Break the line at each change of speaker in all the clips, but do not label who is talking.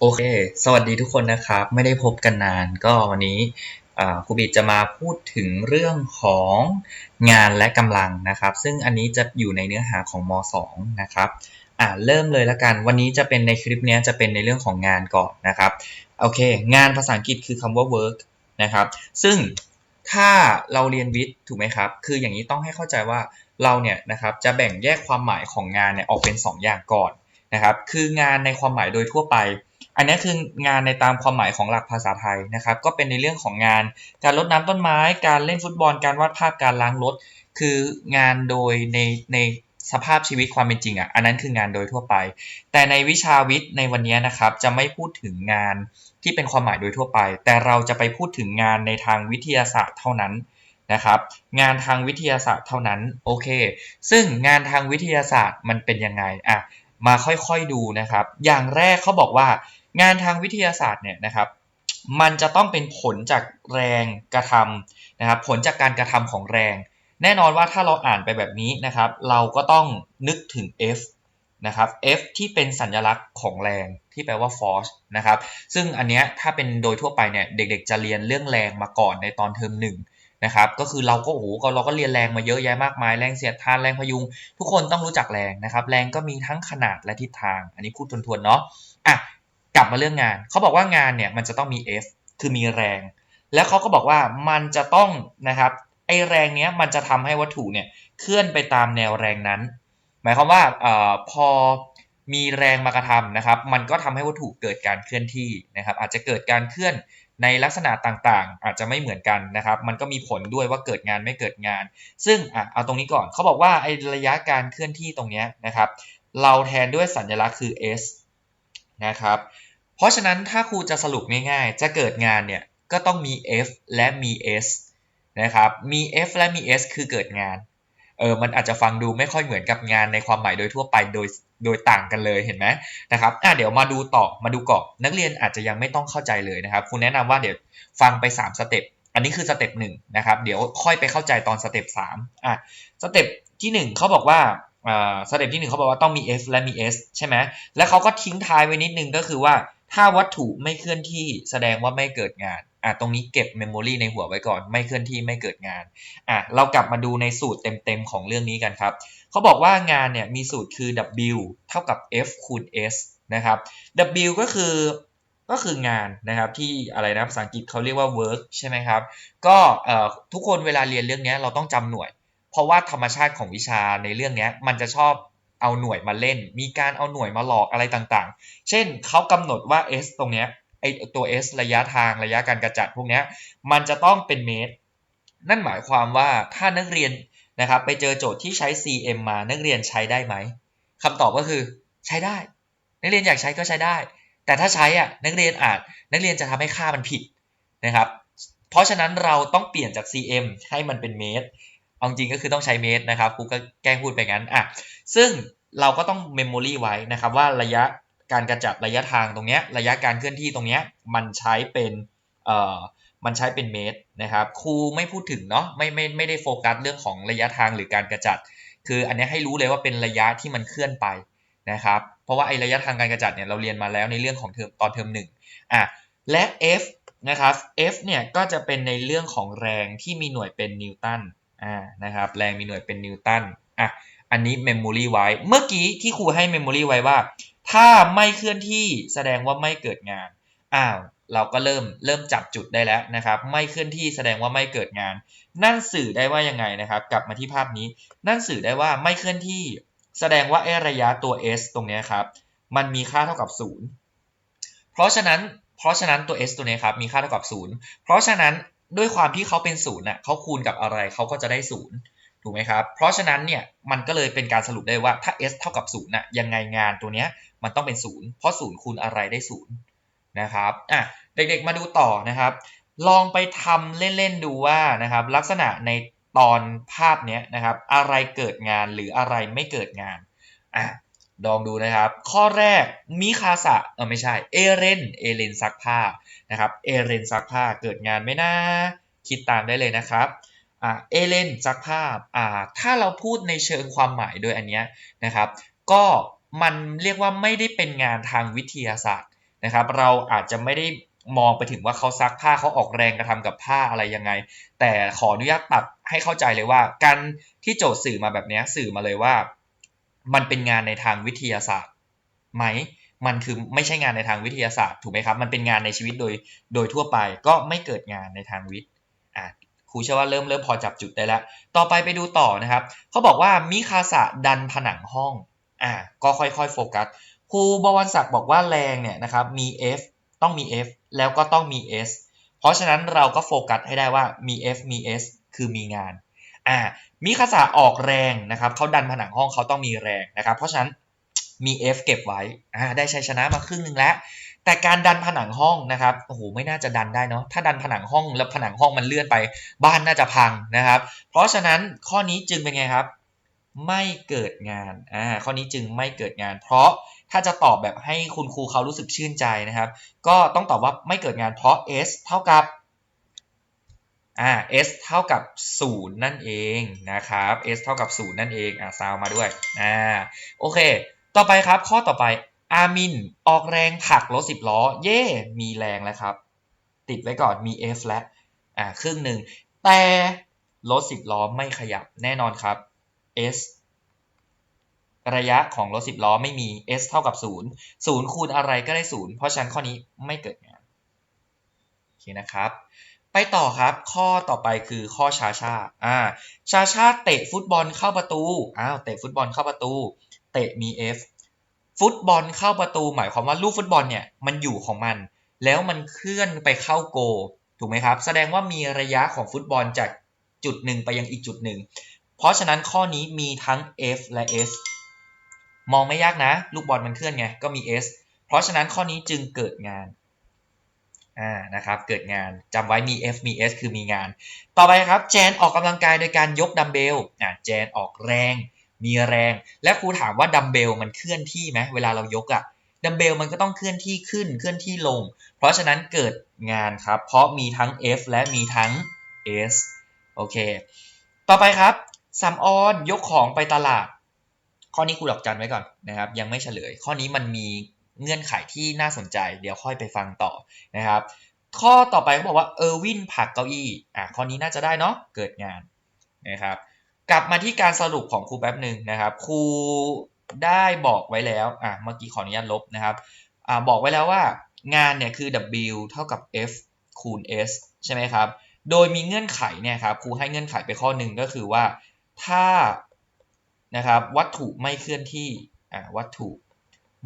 โอเค สวัสดีทุกคนนะครับ ไม่ได้พบกันนาน ก็วันนี้ครูบิดจะมาพูดถึงเรื่องของงานและกำลังนะครับ ซึ่งอันนี้จะอยู่ในเนื้อหาของม .2 นะครับอ่าเริ่มเลยละกัน วันนี้จะเป็นในคลิปนี้จะเป็นในเรื่องของงานก่อนนะครับ โอเค งานภาษาอังกฤษคือคำว่า work นะครับ ซึ่งถ้าเราเรียนวิทย์ถูกไหมครับ คืออย่างนี้ต้องให้เข้าใจว่าเราเนี่ยนะครับจะแบ่งแยกความหมายของงานเนี่ยออกเป็น 2 อย่างก่อนนะครับ คืองานในความหมายโดยทั่วไป อันนี้คืองานในตามความหมายของหลักภาษาไทยนะครับ ก็เป็นในเรื่องของงาน การรดน้ำต้นไม้ การเล่นฟุตบอล การวาดภาพ การล้างรถ คืองานโดยในในสภาพชีวิตความเป็นจริงอะ อันนั้นคืองานโดยทั่วไป แต่ในวิชาวิทย์ในวันนี้นะครับ จะไม่พูดถึงงานที่เป็นความหมายโดยทั่วไป แต่เราจะไปพูดถึงงานในทางวิทยาศาสตร์เท่านั้นนะครับ งานทางวิทยาศาสตร์เท่านั้น โอเค ซึ่งงานทางวิทยาศาสตร์มันเป็นยังไง อะ มาค่อยๆดูนะครับ อย่างแรกเขาบอกว่า งานทางวิทยาศาสตร์เนี่ยนะครับมันจะต้องเป็นผลจากแรงกระทำนะครับผลจากการกระทำของแรง แน่นอนว่าถ้าเราอ่านไปแบบนี้นะครับ เราก็ต้องนึกถึง F นะครับ F ที่เป็นสัญลักษณ์ของแรงที่แปลว่า force นะครับ ซึ่งอันเนี้ยถ้าเป็นโดยทั่วไปเนี่ยเด็กๆ จะเรียนเรื่องแรงมาก่อนในตอนเทอมหนึ่งนะครับก็คือเราก็โอ้โหเราก็เรียนแรงมาเยอะแยะมากมายแรงเสียดทานแรงพยุง ทุกคนต้องรู้จักแรงนะครับ แรงก็มีทั้งขนาดและทิศทาง อันนี้พูดทวนๆเนาะอะ กลับมาเรื่องงานเขาบอกว่างานเนี่ยมันจะต้องมี F คือมีแรง แล้วเขาก็บอกว่ามันจะต้องนะครับไอแรงเนี้ยมันจะทำให้วัตถุเนี่ยเคลื่อนไปตามแนวแรงนั้น หมายความว่าเอ่อพอมีแรงมากระทำนะครับ มันก็ทำให้วัตถุเกิดการเคลื่อนที่นะครับ อาจจะเกิดการเคลื่อนในลักษณะต่างๆ อาจจะไม่เหมือนกันนะครับ มันก็มีผลด้วยว่าเกิดงานไม่เกิดงาน ซึ่งอะเอาตรงนี้ก่อนเขาบอกว่าไอระยะการเคลื่อนที่ตรงเนี้ยนะครับ เราแทนด้วยสัญลักษณ์คือ s นะครับ เพราะฉะนั้นถ้าครูจะสรุปง่ายๆ จะเกิดงานเนี่ยก็ต้องมี F และมี S นะครับ มี F และมี S คือเกิดงาน เออ มันอาจจะฟังดูไม่ค่อยเหมือนกับงานในความหมายโดยทั่วไปโดยโดยต่างกันเลยเห็นไหมนะครับอะเดี๋ยวมาดูต่อ มาดูก่อนนักเรียนอาจจะยังไม่ต้องเข้าใจเลยนะครับ ครูแนะนำว่าเดี๋ยวฟังไป 3 สเต็ป อันนี้คือสเต็ปหนึ่งนะครับ เดี๋ยวค่อยไปเข้าใจตอนสเต็ปสามอะ สเต็ปที่ 1 เขาบอกว่าสเต็ปที่ 1 เขาบอกว่าต้องมี F และมี S ใช่ไหมแล้วเขาก็ทิ้งท้ายไว้นิดนึงก็คือว่า ถ้าวัตถุไม่เคลื่อนที่แสดงว่าไม่เกิดงานอะตรงนี้เก็บเมมโมรีในหัวไว้ก่อน ไม่เคลื่อนที่ไม่เกิดงานอะเรากลับมาดูในสูตรเต็มๆของเรื่องนี้กันครับเขาบอกว่างานเนี่ยมีสูตรคือ W เท่ากับ F คูณ S นะครับ W ก็คือก็คืองานนะครับที่อะไรนะภาษาอังกฤษเขาเรียกว่า work ใช่ไหมครับ ก็ทุกคนเวลาเรียนเรื่องนี้เราต้องจำหน่วย เพราะว่าธรรมชาติของวิชาในเรื่องนี้มันจะชอบ เอาหน่วยมาเล่น มีการเอาหน่วยมาหลอกอะไรต่างๆ เช่นเขากำหนดว่า s ตรงเนี้ยไอตัว s ระยะทางระยะการกระจัดพวกเนี้ยมันจะต้องเป็นเมตร นั่นหมายความว่าถ้านักเรียนนะครับไปเจอโจทย์ที่ใช้ cm มานักเรียนใช้ได้ไหมคำตอบก็คือใช้ได้ นักเรียนอยากใช้ก็ใช้ได้ แต่ถ้าใช้อะนักเรียนอาจนักเรียนจะทำให้ค่ามันผิดนะครับเพราะฉะนั้นเราต้องเปลี่ยนจาก cm ให้มันเป็นเมตร เอาจริงก็คือต้องใช้เมตรนะครับครูก็แกล้งพูดไปงั้นอะซึ่งเราก็ต้องเมมโมรีไว้นะครับว่าระยะการกระจัดระยะทางตรงเนี้ยระยะการเคลื่อนที่ตรงเนี้ยมันใช้เป็นเอ่อมันใช้เป็นเมตรนะครับครูไม่พูดถึงเนาะไม่ไม่ไม่ได้โฟกัสเรื่องของระยะทางหรือการกระจัด คืออันนี้ให้รู้เลยว่าเป็นระยะที่มันเคลื่อนไปนะครับเพราะว่าไอระยะทางการกระจัดเนี่ยเราเรียนมาแล้วในเรื่องของเทอมตอนเทอมหนึ่งอะและ F นะครับ F เนี่ยก็จะเป็นในเรื่องของแรงที่มีหน่วยเป็นนิวตัน อ่านะครับแรงมีหน่วยเป็นนิวตันอะอันนี้เมมโมรีไว้เมื่อกี้ที่ครูให้เมมโมรีไว้ว่า ถ้าไม่เคลื่อนที่แสดงว่าไม่เกิดงานอ้าวเราก็เริ่มเริ่มจับจุดได้แล้วนะครับ ไม่เคลื่อนที่แสดงว่าไม่เกิดงาน นั่นสื่อได้ว่ายังไงนะครับ กลับมาที่ภาพนี้ นั่นสื่อได้ว่าไม่เคลื่อนที่ แสดงว่าไอระยะตัว s ตรงนี้ครับมันมีค่าเท่ากับ 0 เพราะฉะนั้นเพราะฉะนั้นตัว s ตัวนี้ครับมีค่าเท่ากับ 0 เพราะฉะนั้น ด้วยความที่เขาเป็นศูนย์น่ะเขาคูณกับอะไรเขาก็จะได้ศูนย์ถูกไหมครับ เพราะฉะนั้นเนี่ยมันก็เลยเป็นการสรุปได้ว่าถ้า s เท่ากับ0น่ะยังไงงานตัวเนี้ยมันต้องเป็น0เพราะ0คูณอะไรได้0นย์นะครับอะเด็กๆมาดูต่อนะครับ ลองไปทำเล่นๆดูว่านะครับ ลักษณะในตอนภาพเนี้ยนะครับ อะไรเกิดงานหรืออะไรไม่เกิดงานอะ ลองดูนะครับ ข้อแรกมิคาสะเออไม่ใช่ เอเรน เอเรนซักผ้านะครับ เอเรนซักผ้าเกิดงานไหมนะคิดตามได้เลยนะครับอ่าเอเลนซักผ้าอ่าถ้าเราพูดในเชิงความหมายโดยอันเนี้ยนะครับ ก็มันเรียกว่าไม่ได้เป็นงานทางวิทยาศาสตร์นะครับ เราอาจจะไม่ได้มองไปถึงว่าเขาซักผ้าเขาออกแรงกระทำกับผ้าอะไรยังไง แต่ขออนุญาตตัดให้เข้าใจเลยว่า การที่โจทย์สื่อมาแบบนี้สื่อมาเลยว่า มันเป็นงานในทางวิทยาศาสตร์ไหมมันคือไม่ใช่งานในทางวิทยาศาสตร์ถูกไหมครับ มันเป็นงานในชีวิตโดยโดยทั่วไปก็ไม่เกิดงานในทางวิทย์อะครูเชื่อว่าเริ่มเริ่มพอจับจุดได้แล้ว ต่อไปไปดูต่อนะครับเขาบอกว่ามิคาสะดันผนังห้องอะก็ค่อยๆโฟกัสครูบวรศักดิ์บอกว่าแรงเนี่ยนะครับมี F ต้องมี F แล้วก็ต้องมี S เพราะฉะนั้นเราก็โฟกัสให้ได้ว่ามี F มี S คือมีงาน อ่ามิคาสะออกแรงนะครับเขาดันผนังห้องเขาต้องมีแรงนะครับเพราะฉะนั้นมี F เก็บไว้อ่าได้ชัยชนะมาครึ่งหนึ่งแล้ว แต่การดันผนังห้องนะครับโอ้โหไม่น่าจะดันได้เนาะถ้าดันผนังห้องแล้วผนังห้องมันเลื่อนไปบ้านน่าจะพังนะครับ เพราะฉะนั้นข้อนี้จึงเป็นไงครับไม่เกิดงาน อ่า ข้อนี้จึงไม่เกิดงาน เพราะถ้าจะตอบแบบให้คุณครูเขารู้สึกชื่นใจนะครับ ก็ต้องตอบว่าไม่เกิดงานเพราะ s เท่ากับ อ่า s เท่ากับ 0 นั่นเองนะครับ s เท่ากับ 0 นั่นเองอ่าซาวมาด้วยอ่าโอเค ต่อไปครับข้อต่อไปอามินออกแรงผลักรถสิบล้อ เย่มีแรงแล้วครับ ติดไว้ก่อนมี f แล้วอ่าครึ่งหนึ่ง แต่รถสิบล้อไม่ขยับแน่นอนครับ s ระยะของรถสิบล้อไม่มี s เท่ากับ 0 0 คูณอะไรก็ได้ 0 เพราะฉะนั้นข้อนี้ไม่เกิดงานโอเคนะครับ ไปต่อครับ ข้อต่อไปคือข้อชาชาอ่าชาชาเตะฟุตบอลเข้าประตูอ้าวเตะฟุตบอลเข้าประตู เตะมี f ฟุตบอลเข้าประตู หมายความว่าลูกฟุตบอลเนี่ยมันอยู่ของมัน แล้วมันเคลื่อนไปเข้าโก ถูกไหมครับ แสดงว่ามีระยะของฟุตบอลจากจุดหนึ่งไปยังอีกจุดหนึ่งเพราะฉะนั้นข้อนี้มีทั้ง f และ s มองไม่ยากนะ ลูกบอลมันเคลื่อนไงก็มี s เพราะฉะนั้นข้อนี้จึงเกิดงาน อ่านะครับเกิดงานจำไว้มี f มี s คือมีงาน ต่อไปครับแจนออกกำลังกายโดยการยกดัมเบลอ่าแจนออกแรง มีแรง และครูถามว่าดัมเบลมันเคลื่อนที่ไหมเวลาเรายกอะดัมเบลมันก็ต้องเคลื่อนที่ขึ้นเคลื่อนที่ลง เพราะฉะนั้นเกิดงานครับ เพราะมีทั้ง f และมีทั้ง s โอเค ต่อไปครับสัมออนยกของไปตลาด ข้อนี้ครูดอกจันไว้ก่อนนะครับ ยังไม่เฉลย ข้อนี้มันมี เงื่อนไขที่น่าสนใจเดี๋ยวค่อยไปฟังต่อนะครับ ข้อต่อไปเขาบอกว่าเออร์วินผักเก้าอี้อะข้อนี้น่าจะได้เนาะเกิดงานนะครับกลับมาที่การสรุปของครูแป๊บหนึ่งนะครับครูได้บอกไว้แล้วอะเมื่อกี้ขออนุญาตลบนะครับอ่าบอกไว้แล้วว่างานเนี่ยคือ W เท่ากับ F คูณ S ใช่ไหมครับ โดยมีเงื่อนไขเนี่ยครับครูให้เงื่อนไขไปข้อหนึ่งก็คือว่าถ้านะครับวัตถุไม่เคลื่อนที่อ่าวัตถุ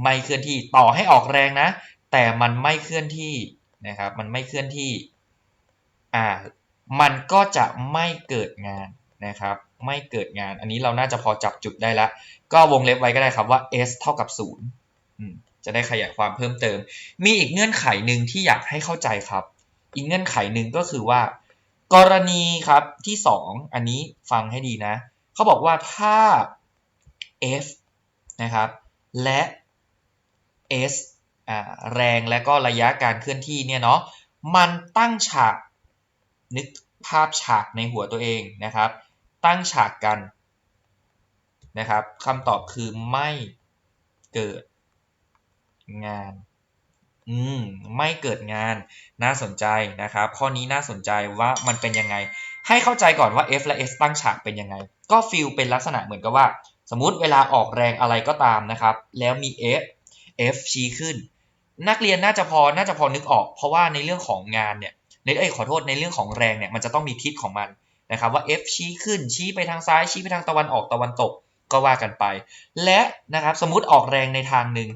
ไม่เคลื่อนที่ต่อให้ออกแรงนะ แต่มันไม่เคลื่อนที่นะครับมันไม่เคลื่อนที่อ่ามันก็จะไม่เกิดงานนะครับไม่เกิดงาน อันนี้เราน่าจะพอจับจุดได้ล้วก็วงเล็บไว้ก็ได้ครับว่า s เท่ากับ0จะได้ขยายความเพิ่มเติม มีอีกเงื่อนไขหนึ่งที่อยากให้เข้าใจครับ อีกเงื่อนไขหนึ่งก็คือว่า กรณีครับที่ 2 อันนี้ฟังให้ดีนะ เขาบอกว่าถ้า f นะครับและ s อ่าแรงและก็ระยะการเคลื่อนที่เนี่ยเนาะมันตั้งฉากนึกภาพฉากในหัวตัวเองนะครับ ตั้งฉากกันนะครับคำตอบคือไม่เกิดงานอืมไม่เกิดงานน่าสนใจนะครับ ข้อนี้น่าสนใจว่ามันเป็นยังไง ให้เข้าใจก่อนว่า F และ S ตั้งฉากเป็นยังไง ก็ฟิลเป็นลักษณะเหมือนกับว่า สมมุติเวลาออกแรงอะไรก็ตามนะครับ แล้วมี F F ชี้ขึ้น นักเรียนน่าจะพอน่าจะพอนึกออก เพราะว่าในเรื่องของงานเนี่ยในเอ้ยขอโทษในเรื่องของแรงเนี่ยมันจะต้องมีทิศของมันนะครับว่า F ชี้ขึ้นชี้ไปทางซ้ายชี้ไปทางตะวันออกตะวันตกก็ว่ากันไป และนะครับสมมติออกแรงในทางหนึ่ง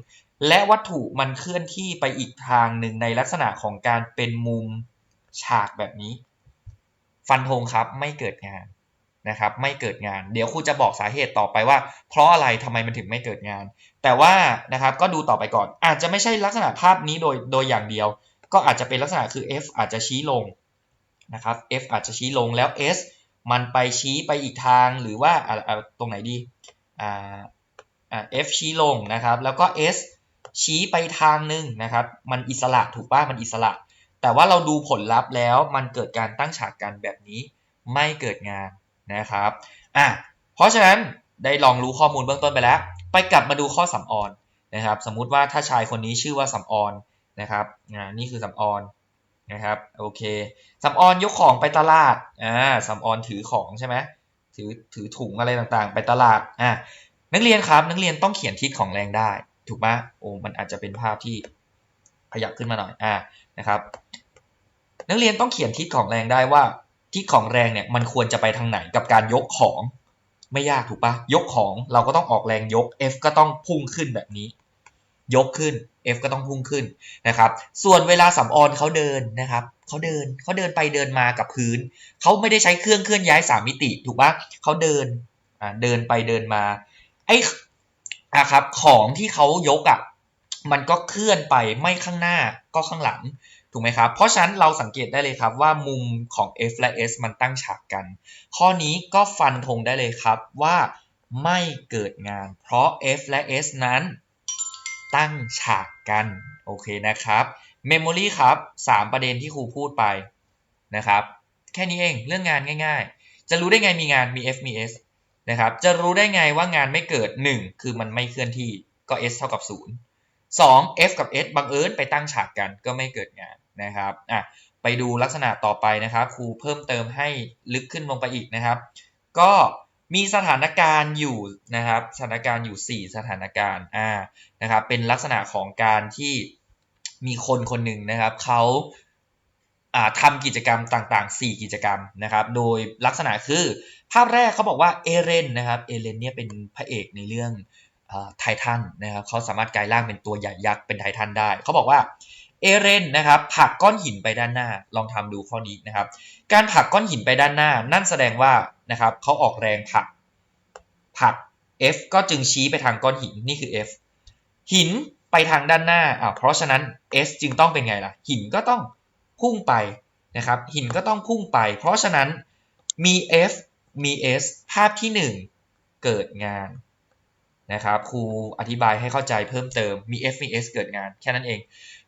และวัตถุมันเคลื่อนที่ไปอีกทางหนึ่งในลักษณะของการเป็นมุมฉากแบบนี้ ฟันธงครับไม่เกิดงาน นะครับไม่เกิดงาน เดี๋ยวครูจะบอกสาเหตุต่อไปว่า เพราะอะไรทำไมมันถึงไม่เกิดงาน แต่ว่านะครับก็ดูต่อไปก่อน อาจจะไม่ใช่ลักษณะภาพนี้โดยโดยอย่างเดียว ก็อาจจะเป็นลักษณะคือ f อาจจะชี้ลงนะครับ f อาจจะชี้ลงแล้ว s มันไปชี้ไปอีกทางหรือว่าตรงไหนดีอ่า f ชี้ลงนะครับแล้วก็ s ชี้ไปทางหนึ่งนะครับมันอิสระถูกป่ะมันอิสระ แต่ว่าเราดูผลลัพธ์แล้วมันเกิดการตั้งฉากกันแบบนี้ไม่เกิดงาน นะครับอะเพราะฉะนั้นได้ลองรู้ข้อมูลเบื้องต้นไปแล้ว ไปกลับมาดูข้อสำออนนะครับ สมมุติว่าถ้าชายคนนี้ชื่อว่าสำออนนะครับอ่านี่คือสำออนนะครับโอเคสำออนยกของไปตลาดอ่าสำออนถือของใช่ไหมถือถือถุงอะไรต่างๆ ไปตลาดอ่านักเรียนครับนักเรียนต้องเขียนทิศของแรงได้ ถูกไหมโอ้มันอาจจะเป็นภาพที่ขยับขึ้นมาหน่อยอ่านะครับ นักเรียนต้องเขียนทิศของแรงได้ว่า ทิศของแรงเนี่ยมันควรจะไปทางไหนกับการยกของไม่ยากถูกปะยกของเราก็ต้องออกแรงยก F ก็ต้องพุ่งขึ้นแบบนี้ ยกขึ้น F ก็ต้องพุ่งขึ้นนะครับ ส่วนเวลาสำออนเขาเดินนะครับเขาเดินเขาเดินไปเดินมากับพื้นเขาไม่ได้ใช้เครื่องเคลื่อนย้ายสามมิติถูกปะเขาเดินอ่าเดินไปเดินมาไอ้อะครับของที่เขายกอะมันก็เคลื่อนไปไม่ข้างหน้าก็ข้างหลัง ถูกไหมครับ เพราะฉะนั้นเราสังเกตได้เลยครับว่ามุมของ F และ S มันตั้งฉากกัน ข้อนี้ก็ฟันธงได้เลยครับว่าไม่เกิดงาน เพราะ F และ S นั้น ตั้งฉากกัน โอเคนะครับ Memory ครับ 3 ประเด็นที่ครูพูดไปนะครับ แค่นี้เองเรื่องงานง่าย ๆ จะรู้ได้ไงมีงานมี F มี S นะครับ จะรู้ได้ไงว่างานไม่เกิด 1 คือมันไม่เคลื่อนที่ก็ S เท่ากับ 0 2 F กับ S บังเอิญไปตั้งฉากกันก็ไม่เกิดงาน นะครับอะไปดูลักษณะต่อไปนะครับครูเพิ่มเติมให้ลึกขึ้นลงไปอีกนะครับ ก็มีสถานการณ์อยู่นะครับ สถานการณ์อยู่ 4 สถานการณ์อ่านะครับเป็นลักษณะของการที่มีคนคนหนึ่งนะครับเขาอ่าทำกิจกรรมต่างๆ 4 กิจกรรมนะครับ โดยลักษณะคือภาพแรกเขาบอกว่าเอเรนนะครับเอเรนเนี่ยเป็นพระเอกในเรื่องไททันนะครับเขาสามารถกลายร่างเป็นตัวใหญ่ยักษ์เป็นไททันได้ เขาบอกว่า เอเรนนะครับผลักก้อนหินไปด้านหน้า ลองทำดูข้อนี้นะครับ การผลักก้อนหินไปด้านหน้า นั่นแสดงว่านะครับเขาออกแรงผลักผลัก F ก็จึงชี้ไปทางก้อนหินนี่คือ F หินไปทางด้านหน้าอ่าเพราะฉะนั้น S จึงต้องเป็นไงล่ะ หินก็ต้องพุ่งไปนะครับ หินก็ต้องพุ่งไป เพราะฉะนั้นมี F มี S ภาพที่ 1 เกิดงานนะครับครูอธิบายให้เข้าใจเพิ่มเติมมี F มี S เกิดงานแค่นั้นเอง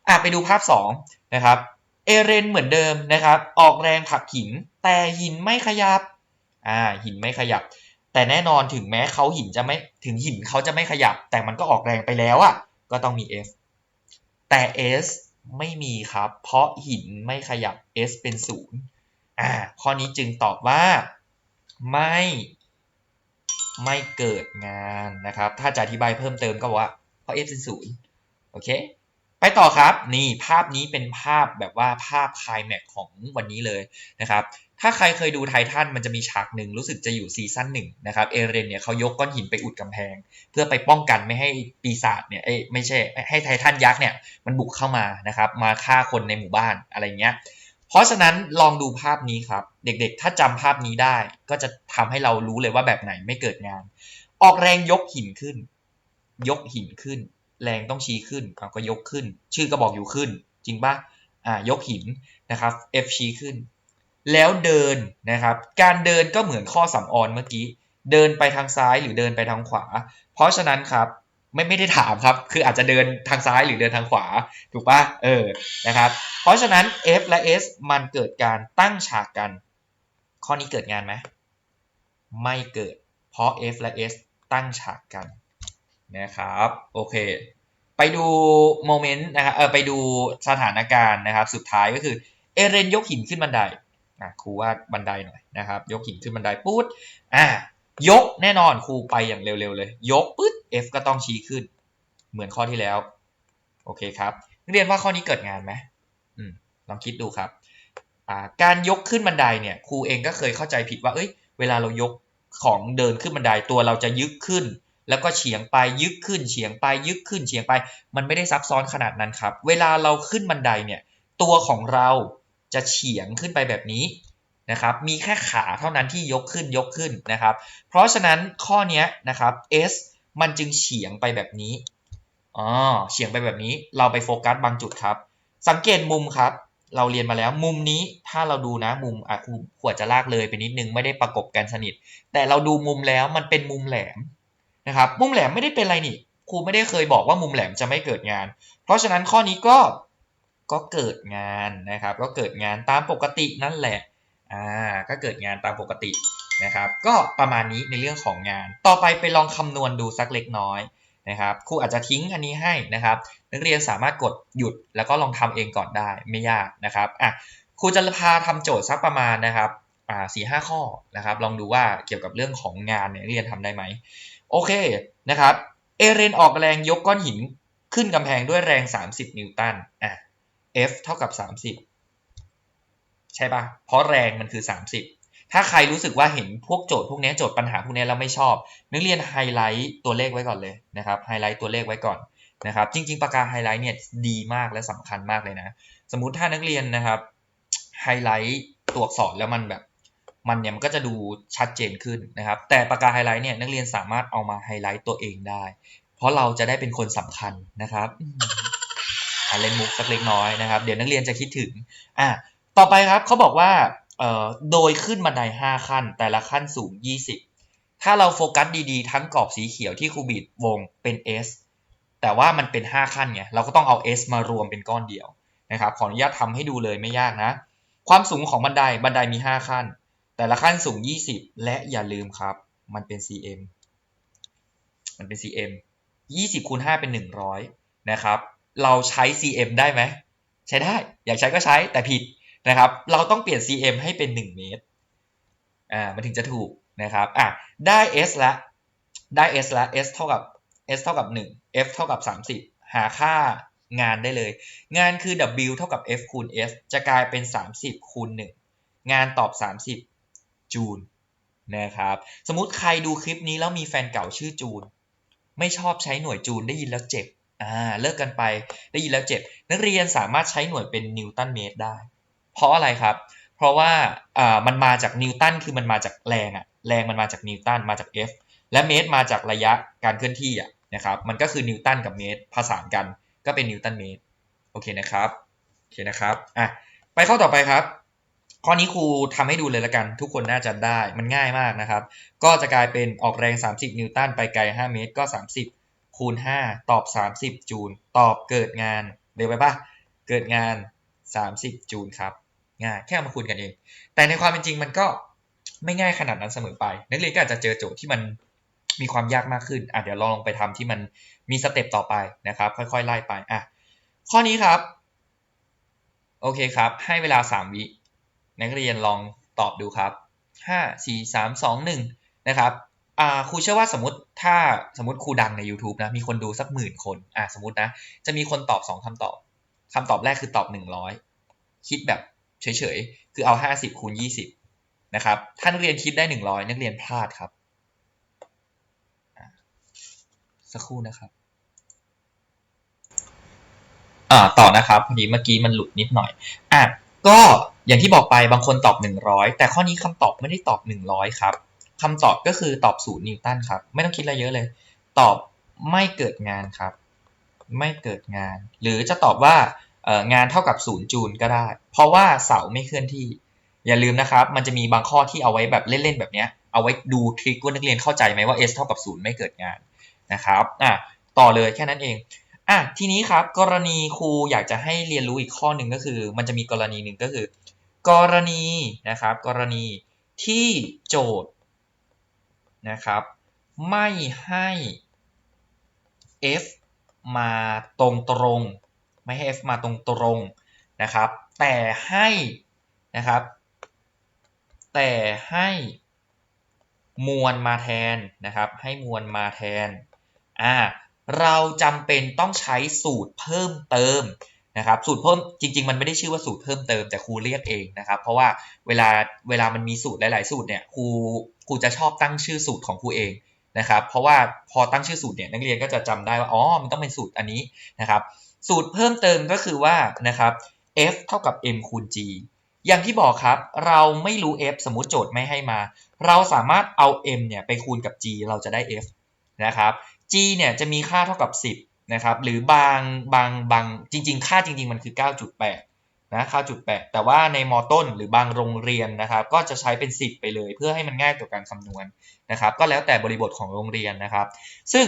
อะไปดูภาพ2นะครับเอเรนเหมือนเดิมนะครับ ออกแรงผลักหิน แต่หินไม่ขยับอ่าหินไม่ขยับ แต่แน่นอนถึงแม้เขาหินจะไม่ถึงหินเขาจะไม่ขยับ แต่มันก็ออกแรงไปแล้วอะ่ะก็ต้องมี F แต่ S ไม่มีครับ เพราะหินไม่ขยับ S เป็นศูนย์อ่าข้อนี้จึงตอบว่าไม่ไม่เกิดงานนะครับ ถ้าจะอธิบายเพิ่มเติมก็บอกว่า เพราะ f เป็นศูนย์โอเค ไปต่อครับนี่ภาพนี้เป็นภาพแบบว่าภาพคลายแม็กของวันนี้เลยนะครับถ้าใครเคยดูไททันมันจะมีฉากหนึ่งรู้สึกจะอยู่ซีซั่นหนึ่งนะครับเอเรนเนี่ยเขายกก้อนหินไปอุดกำแพง เพื่อไปป้องกันไม่ให้ปีศาจเนี่ยไม่ใช่ให้ไททันยักษ์เนี่ยมันบุกเข้ามานะครับมาฆ่าคนในหมู่บ้านอะไรเงี้ยเพราะฉะนั้นลองดูภาพนี้ครับ เด็กๆ ถ้าจำภาพนี้ได้ ก็จะทำให้เรารู้เลยว่าแบบไหนไม่เกิดงาน ออกแรงยกหินขึ้น ยกหินขึ้น แรงต้องชี้ขึ้นเราก็ยกขึ้น ชื่อก็บอกอยู่ขึ้น จริงปะอ่ายกหินนะครับ F ชี้ขึ้น แล้วเดินนะครับ การเดินก็เหมือนข้อสำออนเมื่อกี้ เดินไปทางซ้ายหรือเดินไปทางขวา เพราะฉะนั้นครับไม่ไม่ได้ถามครับ คืออาจจะเดินทางซ้ายหรือเดินทางขวา ถูกปะเออ นะครับ เพราะฉะนั้น F และ S มันเกิดการตั้งฉากกัน ข้อนี้เกิดงานไหม ไม่เกิด เพราะ F และ S ตั้งฉากกัน นะครับ โอเค ไปดูโมเมนต์นะครับเออไปดูสถานการณ์นะครับ สุดท้ายก็คือเอเรนยกหินขึ้นบันไดอะครูว่าบันไดหน่อยนะครับ ยกหินขึ้นบันไดปุ๊ดอะยกแน่นอนครูไปอย่างเร็วๆเลย ยกปุ๊ด F ก็ต้องชี้ขึ้น เหมือนข้อที่แล้ว โอเคครับเรียนว่าข้อนี้เกิดงานไหมอืมลองคิดดูครับอ่าการยกขึ้นบันไดเนี่ยครูเองก็เคยเข้าใจผิดว่าเอ้ยเวลาเรายกของเดินขึ้นบันไดตัวเราจะยึกขึ้น แล้วก็เฉียงไปยึกขึ้นเฉียงไปยึกขึ้นเฉียงไป มันไม่ได้ซับซ้อนขนาดนั้นครับ เวลาเราขึ้นบันไดเนี่ยตัวของเราจะเฉียงขึ้นไปแบบนี้นะครับ มีแค่ขาเท่านั้นที่ยกขึ้นยกขึ้นนะครับ เพราะฉะนั้นข้อนี้นะครับ S มันจึงเฉียงไปแบบนี้อ๋อเฉียงไปแบบนี้ เราไปโฟกัสบางจุดครับ สังเกตมุมครับ เราเรียนมาแล้วมุมนี้ถ้าเราดูนะมุมอะครูขวดจะลากเลยไปนิดนึงไม่ได้ประกบกันสนิท แต่เราดูมุมแล้วมันเป็นมุมแหลม นะครับมุมแหลมไม่ได้เป็นไรนี่ครูไม่ได้เคยบอกว่ามุมแหลมจะไม่เกิดงาน เพราะฉะนั้นข้อนี้ก็ก็เกิดงานนะครับ ก็เกิดงานตามปกตินั่นแหละอ่าก็เกิดงานตามปกตินะครับ ก็ประมาณนี้ในเรื่องของงาน ต่อไปไปลองคำนวณดูสักเล็กน้อยนะครับครูอาจจะทิ้งอันนี้ให้นะครับ นักเรียนสามารถกดหยุดแล้วก็ลองทำเองก่อนได้ไม่ยากนะครับอะครูจะพาทำโจทย์สักประมาณนะครับอ่าสี่ห้าข้อนะครับ ลองดูว่าเกี่ยวกับเรื่องของงานเนี่ยนักเรียนทำได้ไหม โอเคนะครับ เอเรนออกแรงยกก้อนหินขึ้นกำแพงด้วยแรง 30 นิวตัน อะ F เท่ากับ 30 ใช่ปะเพราะแรงมันคือ 30 ถ้าใครรู้สึกว่าเห็นพวกโจทย์พวกนี้โจทย์ปัญหาพวกนี้แล้วไม่ชอบ นักเรียนไฮไลท์ตัวเลขไว้ก่อนเลยนะครับไฮไลท์ตัวเลขไว้ก่อนนะครับ จริง ๆ ปากกาไฮไลท์เนี่ยดีมากและสำคัญมากเลยนะ สมมุติถ้านักเรียนนะครับไฮไลท์ตัวอักษรแล้วมันแบบ มันเนี่ยมันก็จะดูชัดเจนขึ้นนะครับ แต่ปากกาไฮไลท์เนี่ยนักเรียนสามารถเอามาไฮไลท์ตัวเองได้ เพราะเราจะได้เป็นคนสำคัญนะครับอ่าเล่นมุกสักเล็กน้อยนะครับ เดี๋ยวนักเรียนจะคิดถึงอะต่อไปครับเขาบอกว่าเอ่อโดยขึ้นบันได5ขั้น แต่ละขั้นสูง 20 ถ้าเราโฟกัสดีๆ ทั้งกรอบสีเขียวที่ครูบีดวงเป็น S แต่ว่ามันเป็น 5 ขั้นไงเราก็ต้องเอา S มารวมเป็นก้อนเดียวนะครับขออนุญาตทำให้ดูเลยไม่ยากนะ ความสูงของบันไดบันไดมี 5 ขั้น แต่ละขั้นสูง 20 และอย่าลืมครับ มันเป็น cm มันเป็น cm 20คูณ5เป็น 100 นะครับ เราใช้ cm ได้ไหม ใช้ได้ อยากใช้ก็ใช้แต่ผิดนะครับ เราต้องเปลี่ยน cm ให้เป็น 1 เมตร อ่า มันถึงจะถูกนะครับ อะ ได้ s ละ ได้ s ละ s เท่ากับ s เท่ากับ 1 f เท่ากับ 30 หาค่างานได้เลย งานคือ w เท่ากับ f คูณ s จะกลายเป็น 30 คูณ 1 งานตอบ 30 จูลนะครับ สมมติใครดูคลิปนี้แล้วมีแฟนเก่าชื่อจูน ไม่ชอบใช้หน่วยจูลได้ยินแล้วเจ็บอ่าเลิกกันไปได้ยินแล้วเจ็บ นักเรียนสามารถใช้หน่วยเป็นนิวตันเมตรได้ เพราะอะไรครับ เพราะว่าอ่ามันมาจากนิวตันคือมันมาจากแรงอะแรงมันมาจากนิวตันมาจาก F และเมตรมาจากระยะการเคลื่อนที่อะนะครับมันก็คือนิวตันกับเมตรผสานกันก็เป็นนิวตันเมตรโอเคนะครับโอเคนะครับอะไปข้อต่อไปครับ ข้อนี้ครูทำให้ดูเลยละกัน ทุกคนน่าจะได้มันง่ายมากนะครับ ก็จะกลายเป็นออกแรง 30 นิวตันไปไกล 5 เมตร ก็ 30 คูณ 5 ตอบ 30 จูลตอบเกิดงานเร็วไปปะเกิดงาน 30 จูลครับง่ายแค่ามาคูณกันเอง แต่ในความเป็นจริงมันก็ไม่ง่ายขนาดนั้นเสมอไป นักเรียนก็อาจจะเจอโจทย์ที่มันมีความยากมากขึ้นอะเดี๋ยวลองไปทำที่มันมีสเต็ปต่อไปนะครับ ค่อยๆไล่ไปอะข้อนี้ครับ โอเคครับ ให้เวลา 3 วิ นักเรียนลองตอบดูครับ 5 4 3 2 1 นะครับอ่าครูเชื่อว่าสมมติถ้าสมมติครูดังใน YouTube นะมีคนดูสักหมื่นคนอ่าสมมตินะจะมีคนตอบ 2คำตอบคำตอบแรกคือตอบ 100 คิดแบบเฉยๆ คือเอา 50คูณ20 นะครับถ้านักเรียนคิดได้ 100 นักเรียนพลาดครับสักครู่นะครับอ่าต่อนะครับพอดีเมื่อกี้มันหลุดนิดหน่อยอะก็ อย่างที่บอกไปบางคนตอบ 100 แต่ข้อนี้คำตอบไม่ได้ตอบ 100 ครับคำตอบก็คือตอบ0นิวตันครับ ไม่ต้องคิดอะไรเยอะเลย ตอบไม่เกิดงานครับ ไม่เกิดงาน หรือจะตอบว่างานเท่ากับ0จูลก็ได้ เพราะว่าเสาไม่เคลื่อนที่ อย่าลืมนะครับ มันจะมีบางข้อที่เอาไว้แบบเล่นๆแบบเนี้ยเอาไว้ดูทริคว่านักเรียนเข้าใจไหมว่า s เท่ากับ0ไม่เกิดงานนะครับอะต่อเลยแค่นั้นเองอะทีนี้ครับกรณีครูอยากจะให้เรียนรู้อีกข้อหนึ่งก็คือ มันจะมีกรณีหนึ่งก็คือ กรณีนะครับ กรณีที่โจทย์นะครับ ไม่ให้ f มาตรงตรงไม่ให้ f มาตรงตรงนะครับ แต่ให้นะครับ แต่ให้มวลมาแทนนะครับ ให้มวลมาแทนอ่าเราจำเป็นต้องใช้สูตรเพิ่มเติม นะครับสูตรเพิ่มจริง ๆ มันไม่ได้ชื่อว่าสูตรเพิ่มเติมแต่ครูเรียกเองนะครับเพราะว่าเวลาเวลามันมีสูตรหลาย ๆ สูตรเนี่ยครูครูจะชอบตั้งชื่อสูตรของครูเองนะครับเพราะว่าพอตั้งชื่อสูตรเนี่ยนักเรียนก็จะจำได้ว่าอ๋อมันต้องเป็นสูตรอันนี้นะครับสูตรเพิ่มเติมก็คือว่านะครับ f เท่ากับ m คูณ g อย่างที่บอกครับ เราไม่รู้ f สมมติโจทย์ไม่ให้มา เราสามารถเอา m เนี่ยไปคูณกับ g เราจะได้ f นะครับ g เนี่ยจะมีค่าเท่ากับ10 นะครับหรือบางบางบางจริง ๆ ค่าจริง ๆ มันคือ 9.8นะ9.8แแต่ว่าในมอต้นหรือบางโรงเรียนนะครับ ก็จะใช้เป็น 10 ไปเลย เพื่อให้มันง่ายต่อการคำนวณนะครับ ก็แล้วแต่บริบทของโรงเรียนนะครับ ซึ่ง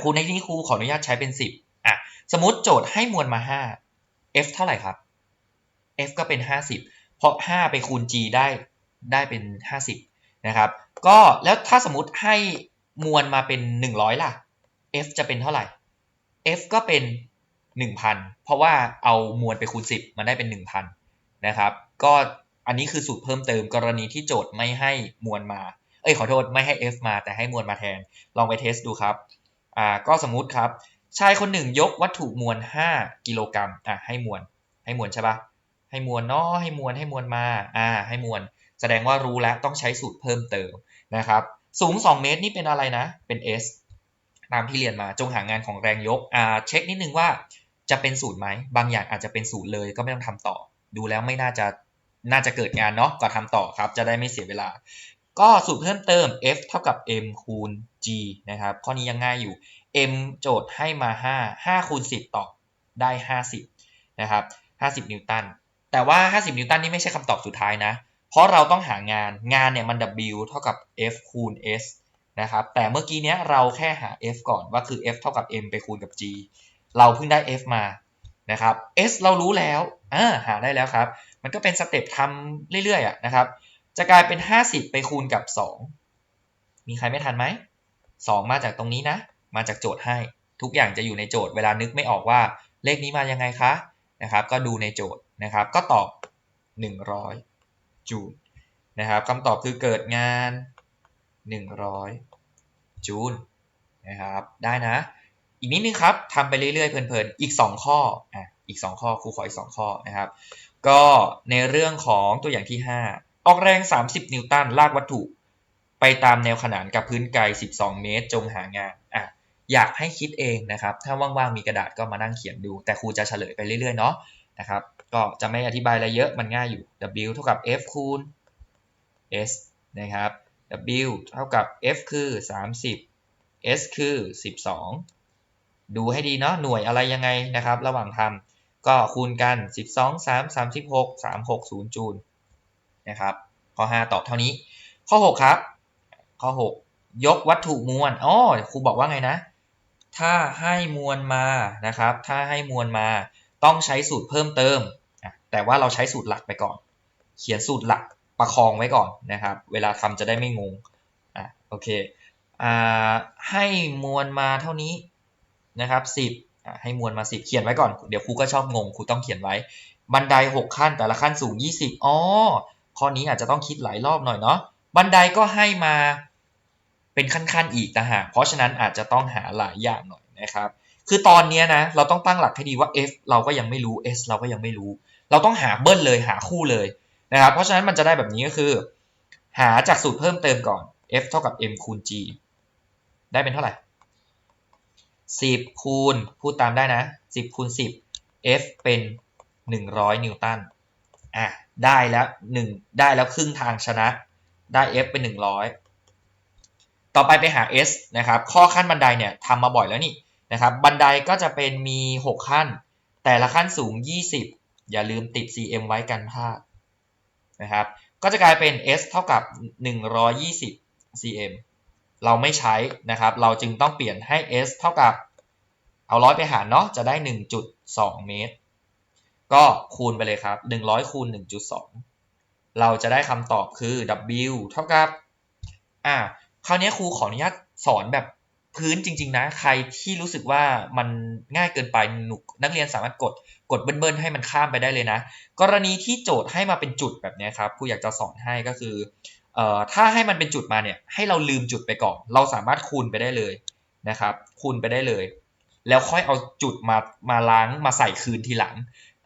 ครูในที่นี้ครูขออนุญาตใช้เป็น 10อะสมมติโจทย์ให้มวลมา 5 f เท่าไหร่ครับ f ก็เป็น 50 เพราะ 5 ไปคูณ g ได้ได้เป็น 50นะครับก็แล้วถ้าสมมติให้มวลมาเป็น 100 ล่ะ f จะเป็นเท่าไหร่ f ก็เป็น 1,000 เพราะว่าเอามวลไปคูณ 10 มันได้เป็น 1,000 นะครับ ก็อันนี้คือสูตรเพิ่มเติมกรณีที่โจทย์ไม่ให้มวลมา เอ้ยขอโทษไม่ให้ f มาแต่ให้มวลมาแทน ลองไปเทสดูครับ อ่าก็สมมุติครับ ชายคนหนึ่งยกวัตถุมวล 5 กิโลกรัมอะให้มวล ให้มวลใช่ปะให้มวลเนาะให้มวลให้มวลมา อ่า ให้มวล แสดงว่ารู้แล้วต้องใช้สูตรเพิ่มเติมนะครับ สูง 2 เมตรนี่เป็นอะไรนะ เป็น s ตามที่เรียนมาจงหางานของแรงยกอ่าเช็คนิดนึงว่าจะเป็นศูนย์ไหมบางอย่างอาจจะเป็นศูนย์เลยก็ไม่ต้องทำต่อ ดูแล้วไม่น่าจะน่าจะเกิดงานเนาะก็ทำต่อครับ จะได้ไม่เสียเวลา ก็สูตรเพิ่มเติม f เท่ากับ m คูณ g นะครับข้อนี้ยังง่ายอยู่ m โจทย์ให้มา 5 5คูณ10ตอบได้ 50นะครับ50 นิวตันแต่ว่า 50 นิวตันนี่ไม่ใช่คำตอบสุดท้ายนะ เพราะเราต้องหางาน งานเนี่ยมัน w เท่ากับ f คูณ s นะครับแต่เมื่อกี้เนี้ยเราแค่หา f ก่อนว่าคือ f เท่ากับ m ไปคูณกับ g เราเพิ่งได้ f มานะครับ s เรารู้แล้วอ่าหาได้แล้วครับ มันก็เป็นสเต็ปทำเรื่อยๆอะนะครับ จะกลายเป็น 50 ไปคูณกับ 2 มีใครไม่ทันไหม 2 มาจากตรงนี้นะ มาจากโจทย์ให้ ทุกอย่างจะอยู่ในโจทย์เวลานึกไม่ออกว่าเลขนี้มายังไงคะนะครับ ก็ดูในโจทย์นะครับ ก็ตอบ 100 จูลนะครับคำตอบคือเกิดงาน 100 จูลนะครับ ได้นะ อีกนิดนึงครับทำไปเรื่อยๆ เพลินๆ อีก 2 ข้ออะอีก 2 ข้อครูขออีก 2 ข้อนะครับ ก็ในเรื่องของตัวอย่างที่ 5 ออกแรง 30 นิวตันลากวัตถุ ไปตามแนวขนานกับพื้นไกล 12 เมตร จงหางานอะอยากให้คิดเองนะครับ ถ้าว่างๆ มีกระดาษก็มานั่งเขียนดู แต่ครูจะเฉลยไปเรื่อยๆ เนาะนะครับ ก็จะไม่อธิบายอะไรเยอะ มันง่ายอยู่ W เท่ากับ F คูณ S นะครับ W เท่ากับ F คือ 30 S คือ 12 ดูให้ดีเนาะหน่วยอะไรยังไงนะครับ ระหว่างทำก็คูณกัน 12 3 36 360จูลนะครับ ข้อ 5 ตอบเท่านี้ ข้อ 6 ครับ ข้อ 6 ยกวัตถุมวลอ๋อครูบอกว่าไงนะ ถ้าให้มวลมานะครับ ถ้าให้มวลมาต้องใช้สูตรเพิ่มเติม แต่ว่าเราใช้สูตรหลักไปก่อน เขียนสูตรหลัก ประคองไว้ก่อนนะครับ เวลาทำจะได้ไม่งงอะโอเคอ่าให้มวลมาเท่านี้นะครับ10อะให้มวลมา 10 เขียนไว้ก่อนเดี๋ยวครูก็ชอบงงครูต้องเขียนไว้ บันได 6 ขั้นแต่ละขั้นสูง 20อ๋อข้อนี้อาจจะต้องคิดหลายรอบหน่อยเนาะบันไดก็ให้มาเป็นขั้นๆอีกนะฮะเพราะฉะนั้นอาจจะต้องหาหลายอย่างหน่อยนะครับ คือตอนนี้นะเราต้องตั้งหลักให้ดีว่า f เราก็ยังไม่รู้ s เราก็ยังไม่รู้ เราต้องหาเบิ้ลเลยหาคู่เลย นะครับเพราะฉะนั้นมันจะได้แบบนี้ก็คือ หาจากสูตรเพิ่มเติมก่อน f เท่ากับ m คูณ g ได้เป็นเท่าไหร่ 10 คูณพูดตามได้นะ 10 คูณ 10 f เป็น 100 นิวตันอะได้แล้ว1ได้แล้วครึ่งทางชนะ ได้ f เป็น 100 ต่อไปไปหา s นะครับข้อขั้นบันไดเนี่ยทำมาบ่อยแล้วนี่นะครับบันไดก็จะเป็นมี 6 ขั้น แต่ละขั้นสูง 20 อย่าลืมติด cm ไว้กันพลาด นะครับ ก็จะกลายเป็น s เท่ากับ 120 cm เราไม่ใช้นะครับ เราจึงต้องเปลี่ยนให้ s เท่ากับ เอาร้อยไปหารเนาะ จะได้ 1.2 เมตร ก็คูณไปเลยครับ 100 คูณ 1.2 เราจะได้คำตอบคือ w เท่ากับ อ่า คราวนี้ครูขออนุญาตสอนแบบ พื้นจริง ๆ นะ ใครที่รู้สึกว่ามันง่ายเกินไปหนุกนักเรียนสามารถกดกดเบิ้ลๆให้มันข้ามไปได้เลยนะ กรณีที่โจทย์ให้มาเป็นจุดแบบนี้ครับครูอยากจะสอนให้ก็คือเอ่อถ้าให้มันเป็นจุดมาเนี่ยให้เราลืมจุดไปก่อน เราสามารถคูณไปได้เลยนะครับ คูณไปได้เลย แล้วค่อยเอาจุดมามาล้างมาใส่คืนทีหลัง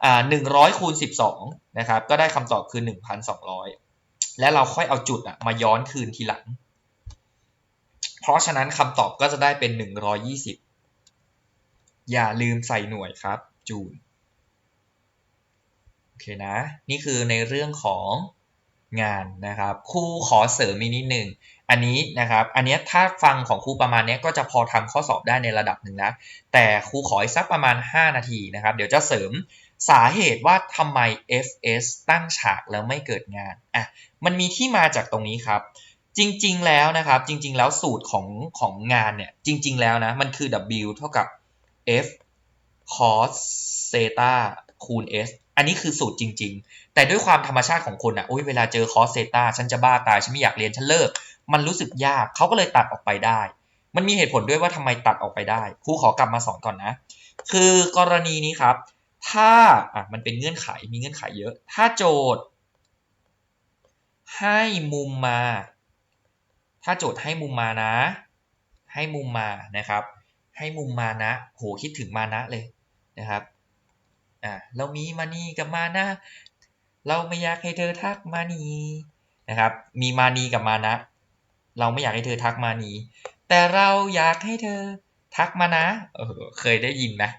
อ่าหนึ่งร้อยคูณสิบสองนะครับก็ได้คำตอบคือหนึ่งพันสองร้อยและเราค่อยเอาจุดอะมาย้อนคืนทีหลัง เพราะฉะนั้นคำตอบก็จะได้เป็นหนึ่งร้อย่าลืมใส่หน่วยครับ จูลโอเคนะ นี่คือในเรื่องของงานนะครับครูขอเสริมอีกนิดหนึ่งอันนี้นะครับ อันนี้ถ้าฟังของครูประมาณนี้ก็จะพอทำข้อสอบได้ในระดับหนึ่งนะ แต่ครูขออีกสักประมาณ 5 นาทีนะครับ เดี๋ยวจะเสริมสาเหตุว่าทำไม FS ตั้งฉากแล้วไม่เกิดงานอะมันมีที่มาจากตรงนี้ครับ จริง ๆ แล้วนะครับ จริง ๆ แล้วสูตรของของงานเนี่ย จริง ๆ แล้วนะ มันคือ W เท่ากับ F cos theta คูณ S อันนี้คือสูตรจริง ๆ แต่ด้วยความธรรมชาติของคนอะโอ้ยเวลาเจอ cos theta ฉันจะบ้าตาย ฉันไม่อยากเรียน ฉันเลิก มันรู้สึกยาก เขาก็เลยตัดออกไปได้ มันมีเหตุผลด้วยว่าทำไมตัดออกไปได้ ครูขอกลับมาสอนก่อนนะ คือกรณีนี้ครับ ถ้า อะ มันเป็นเงื่อนไข มีเงื่อนไขเยอะ ถ้าโจทย์ ให้มุมมา ถ้าโจทย์ให้มุมมานะ ให้มุมมานะครับ ให้มุมมานะ โหคิดถึงมานะเลยนะครับอ่าเรามีมานีกับมานะ เราไม่อยากให้เธอทักมานีนะครับ มีมานีกับมานะ เราไม่อยากให้เธอทักมานีแต่เราอยากให้เธอทักมานะเออเคยได้ยินนะ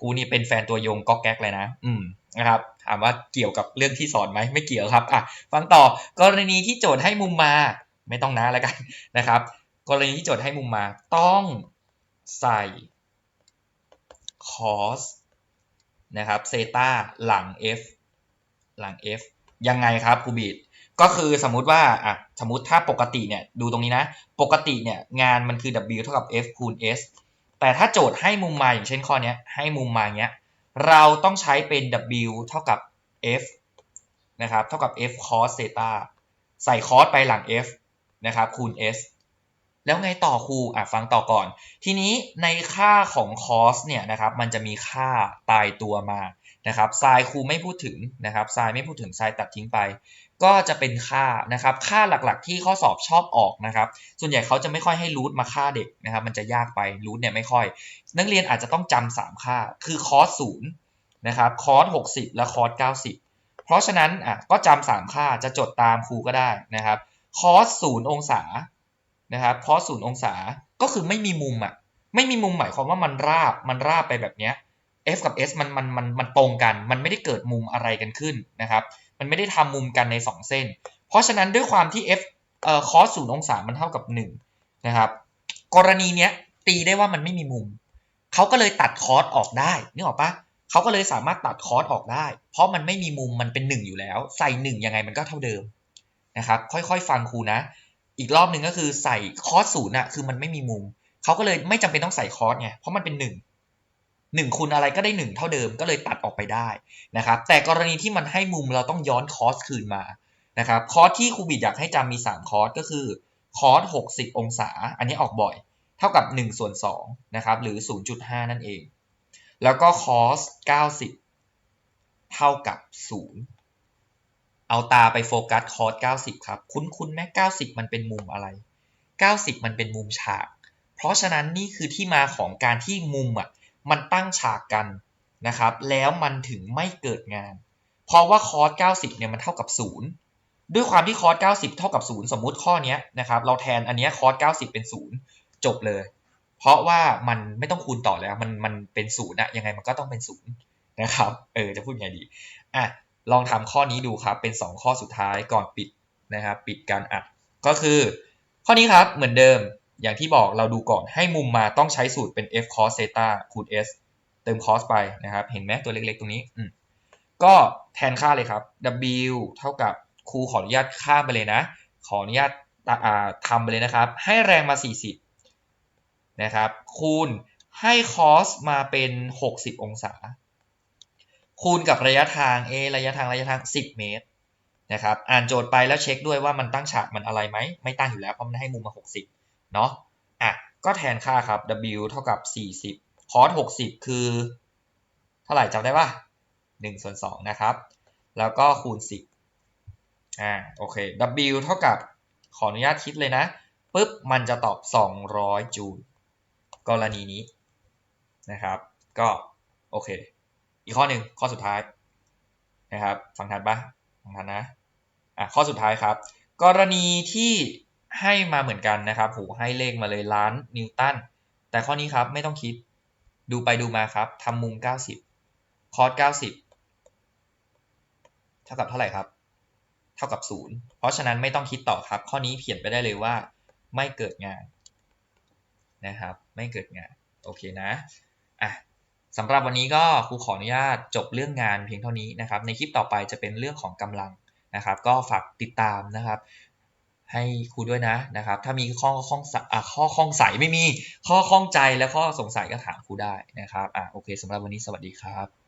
ครูนี่เป็นแฟนตัวยงก๊อกแก๊กเลยนะ อืมนะครับ ถามว่าเกี่ยวกับเรื่องที่สอนไหมไม่เกี่ยวครับ อะ ฟังต่อกรณีที่โจทย์ให้มุมมา ไม่ต้องนะแล้วกันนะครับ กรณีที่โจทย์ให้มุมมาต้องใส่ cos นะครับเซตาหลัง f หลัง f ยังไงครับครูบีดก็คือสมมุติว่าอะสมมติถ้าปกติเนี่ยดูตรงนี้นะ ปกติเนี่ยงานมันคือ w เท่ากับ f คูณ s แต่ถ้าโจทย์ให้มุมมาอย่างเช่นข้อนี้ให้มุมมาเงี้ยเราต้องใช้เป็น w เท่ากับ f นะครับเท่ากับ f cos เซตาใส่ cos ไปหลัง f นะครับคูณ s แล้วไงต่อครูอะฟังต่อก่อน ทีนี้ในค่าของ cos เนี่ยนะครับมันจะมีค่าตายตัวมานะครับไซน์ครูไม่พูดถึงนะครับไซน์ไม่พูดถึงไซน์ตัดทิ้งไป ก็จะเป็นค่านะครับค่าหลักๆ ที่ข้อสอบชอบออกนะครับ ส่วนใหญ่เขาจะไม่ค่อยให้รูทมาค่าเด็กนะครับมันจะยากไปรูทเนี่ยไม่ค่อย นักเรียนอาจจะต้องจำสามค่า คือคอสศูนย์นะครับคอสหกสิบและคอสเก้าสิบเพราะฉะนั้นอะก็จำสามค่าจะจดตามครูก็ได้นะครับ คอสศูนย์องศานะครับคอสศูนย์องศาก็คือไม่มีมุมอะไม่มีมุมหมายความว่ามันราบมันราบไปแบบเนี้ย f กับ s มันมันมันมันตรงกัน มันไม่ได้เกิดมุมอะไรกันขึ้นนะครับ มันไม่ได้ทำมุมกันใน 2 เส้น เพราะฉะนั้นด้วยความที่ f เอ่อ cos ศูนย์องศามันเท่ากับ1นะครับ กรณีเนี้ยตีได้ว่ามันไม่มีมุม เขาก็เลยตัดคอสออกได้นึกออกปะเขาก็เลยสามารถตัดคอสออกได้ เพราะมันไม่มีมุมมันเป็น 1 อยู่แล้ว ใส่1ยังไงมันก็เท่าเดิม นะครับ ค่อยๆ ฟังครูนะ อีกรอบหนึ่งก็คือใส่คอสศูนย์อะคือมันไม่มีมุม เขาก็เลยไม่จำเป็นต้องใส่คอสไง เพราะมันเป็น1หนึ่งคูณอะไรก็ได้หนึ่งเท่าเดิมก็เลยตัดออกไปได้นะครับ แต่กรณีที่มันให้มุมเราต้องย้อนคอสคืนมานะครับ คอสที่ครูบิดอยากให้จำมี 3 คอสก็คือคอส60 องศา อันนี้ออกบ่อย เท่ากับ1ส่วน2นะครับ หรือ 0.5 นั่นเอง แล้วก็คอส90 เท่ากับ 0 เอาตาไปโฟกัสคอส90 ครับ คุ้นๆไหม90 มันเป็นมุมอะไร 90 มันเป็นมุมฉาก เพราะฉะนั้นนี่คือที่มาของการที่มุมอะมันตั้งฉากกันนะครับ แล้วมันถึงไม่เกิดงาน เพราะว่าคอส90 เนี่ยมันเท่ากับ 0 ด้วยความที่คอส90 เท่ากับ 0 สมมุติข้อนี้นะครับ เราแทนอันนี้คอส90 เป็น 0 จบเลย เพราะว่ามันไม่ต้องคูณต่อแล้ว มันมันเป็น0อะยังไงมันก็ต้องเป็น0นะครับ เออ จะพูดไงดี อะ ลองทำข้อนี้ดูครับ เป็น 2 ข้อสุดท้ายก่อนปิดนะครับ ปิดการอัด ก็คือ ข้อนี้ครับ เหมือนเดิม อย่างที่บอกเราดูก่อน ให้มุมมาต้องใช้สูตรเป็น f cos theta คูณ s เติม cos ไปนะครับ เห็นไหมตัวเล็กๆ ตรงนี้ ก็แทนค่าเลยครับ w เท่ากับครูขออนุญาตข้ามไปเลยนะ ขออนุญาตทำไปเลยนะครับ ให้แรงมา 40 นะครับ คูณให้ cos มาเป็น 60 องศา คูณกับระยะทาง a ระยะทางระยะทาง 10 เมตรนะครับ อ่านโจทย์ไปแล้วเช็คด้วยว่ามันตั้งฉากมันอะไรไหม ไม่ตั้งอยู่แล้วเพราะมันให้มุมมา 60 เนาะ อะ ก็แทนค่าครับ w เท่ากับ 40 cos 60 คือ เท่าไหร่จำได้ปะ1ส่วน2นะครับ แล้วก็คูณ 10 อ่า โอเค w เท่ากับ ขออนุญาตคิดเลยนะปุ๊บ มันจะตอบ 200 จูล กรณีนี้นะครับ ก็ โอเค อีกข้อหนึ่งข้อสุดท้ายนะครับฟังทันปะฟังทันนะอะข้อสุดท้ายครับ กรณีที่ให้มาเหมือนกันนะครับโหให้เลขมาเลยล้านนิวตันแต่ข้อนี้ครับไม่ต้องคิดดูไปดูมาครับทำมุม 90 คอส90 เท่ากับเท่าไหร่ครับ เท่ากับ 0 เพราะฉะนั้นไม่ต้องคิดต่อครับ ข้อนี้เขียนไปได้เลยว่า ไม่เกิดงานนะครับ ไม่เกิดงาน โอเคนะอะ สำหรับวันนี้ก็ครูขออนุญาตจบเรื่องงานเพียงเท่านี้นะครับ ในคลิปต่อไปจะเป็นเรื่องของกำลังนะครับ ก็ฝากติดตามนะครับ ให้ครูด้วยนะนะครับ ถ้ามีข้อข้องอะข้อข้องใสไม่มีข้อข้องใจและข้อสงสัยก็ถามครูได้นะครับอะโอเคสำหรับวันนี้สวัสดีครับ